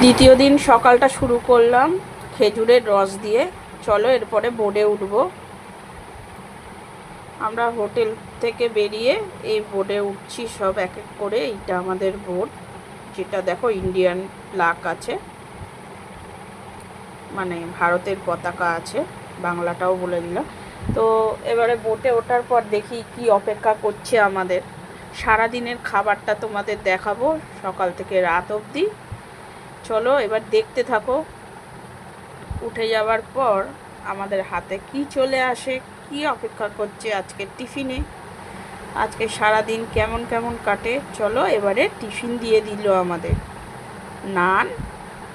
দ্বিতীয় দিন সকালটা শুরু করলাম খেজুরের রস দিয়ে। চলো এরপরে বোর্ডে উঠব। আমরা হোটেল থেকে বেরিয়ে এই বোর্ডে উঠছি সব এক এক করে। এইটা আমাদের বোর্ড যেটা দেখো ইন্ডিয়ান ফ্ল্যাগ আছে। মানে ভারতের পতাকা আছে, বাংলাটাও বলে দিলাম। তো এবারে বোটে ওঠার পর দেখি কি অপেক্ষা করছে আমাদের। সারা দিনের খাবারটা তোমাদের দেখাবো সকাল থেকে রাত অবধি। চলো এবার দেখতে থাকো। উঠে যাওয়ার পর আমাদের হাতে কি চলে আসে, কি অপেক্ষা করছে আজকে টিফিনে? আজকে সারা দিন কেমন কেমন কাটে? চলো এবারে টিফিন দিয়ে দিল আমাদের। নান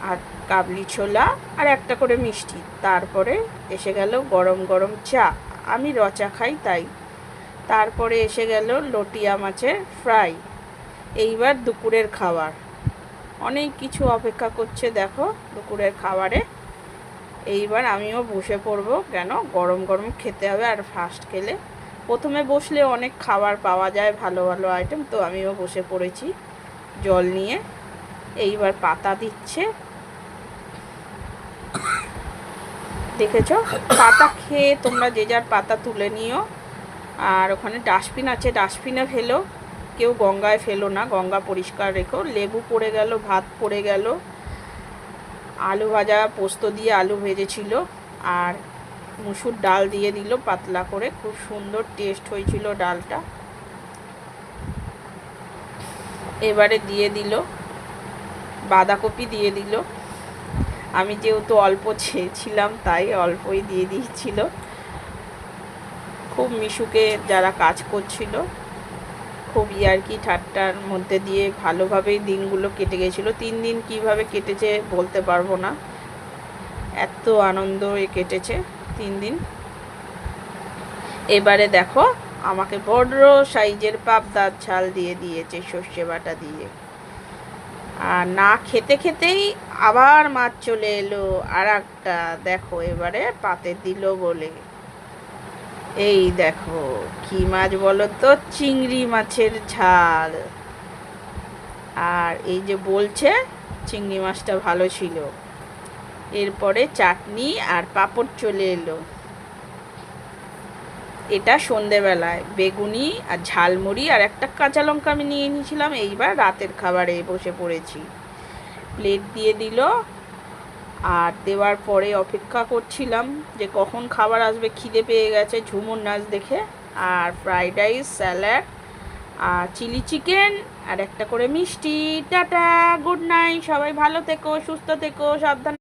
আর কাবলি ছোলা আর একটা করে মিষ্টি। তারপরে এসে গেল গরম গরম চা। আমি রচা খাই তাই। তারপরে এসে গেল লটিয়া মাছের ফ্রাই। এইবার দুপুরের খাবার। অনেক কিছু অপেক্ষা করছে, দেখো, দুপুরের খাবারে। এইবার আমিও বসে পড়ব, কেন? গরম গরম খেতে হবে আর ফাস্ট খেলে। প্রথমে বসলে অনেক খাবার পাওয়া যায়, ভালো ভালো আইটেম তো আমিও বসে পড়েছি জল নিয়ে। এইবার পাতা দিচ্ছে। দেখেছ? পাতা খেয়ে তোমরা যে যার পাতা তুলে নিও। আর ওখানে ডাস্টবিন আছে ডাস্টবিনে ফেলো। কেউ গঙ্গায় ফেলো না, গঙ্গা পরিষ্কার রেখো। লেবু পড়ে গেল, ভাত পড়ে গেল। আলু ভাজা, পোস্ত দিয়ে আলু ভেজেছিল আর মুসুর ডাল দিয়ে দিল পাতলা করে। খুব সুন্দর টেস্ট হয়েছিল ডালটা। এবারে দিয়ে দিল, বাঁধাকপি দিয়ে দিল। আমি যেহেতু অল্প চেয়েছিলাম, তাই অল্পই দিয়ে দিয়েছিল। খুব মিশুকে যারা কাজ করছিল খুব ইয়ার্কি ঠাট্টার মধ্যে দিয়ে ভালোভাবেই দিনগুলো কেটে গেছিল। তিন দিন কীভাবে কেটেছে বলতে পারব না। এত আনন্দ কেটেছে তিন দিন। এবারে দেখো, আমাকে বড় সাইজের পাবদার ছাল দিয়ে দিয়েছে সর্ষে বাটা দিয়ে। আর না খেতে খেতেই আবার মাছ চলে এলো আর একটা দেখো এবারে পাতে দিল বলে। এই দেখো, কি মাছ বলো তো চিংড়ি মাছের ঝাল। আর এই যে বলছে, চিংড়ি মাছটা ভালো ছিল। এরপরে চাটনি আর পাঁপড় চলে এলো। এটা সন্ধেবেলায়। বেগুনি আর ঝালমুড়ি আর একটা কাঁচা লঙ্কা আমি নিয়ে নিয়েছিলাম এইবার রাতের খাবারে বসে পড়েছি। প্লেট দিয়ে দিল আর দেওয়ার পরে অপেক্ষা করছিলাম যে কখন খাবার আসবে, খিদে পেয়ে গেছে, ঝুমুর নাচ দেখে। আর ফ্রাইড রাইস, স্যালাড, আর চিলি চিকেন, আর একটা করে মিষ্টি। টাটা, গুড নাইট, সবাই ভালো থেকো, সুস্থ থেকো, সাবধান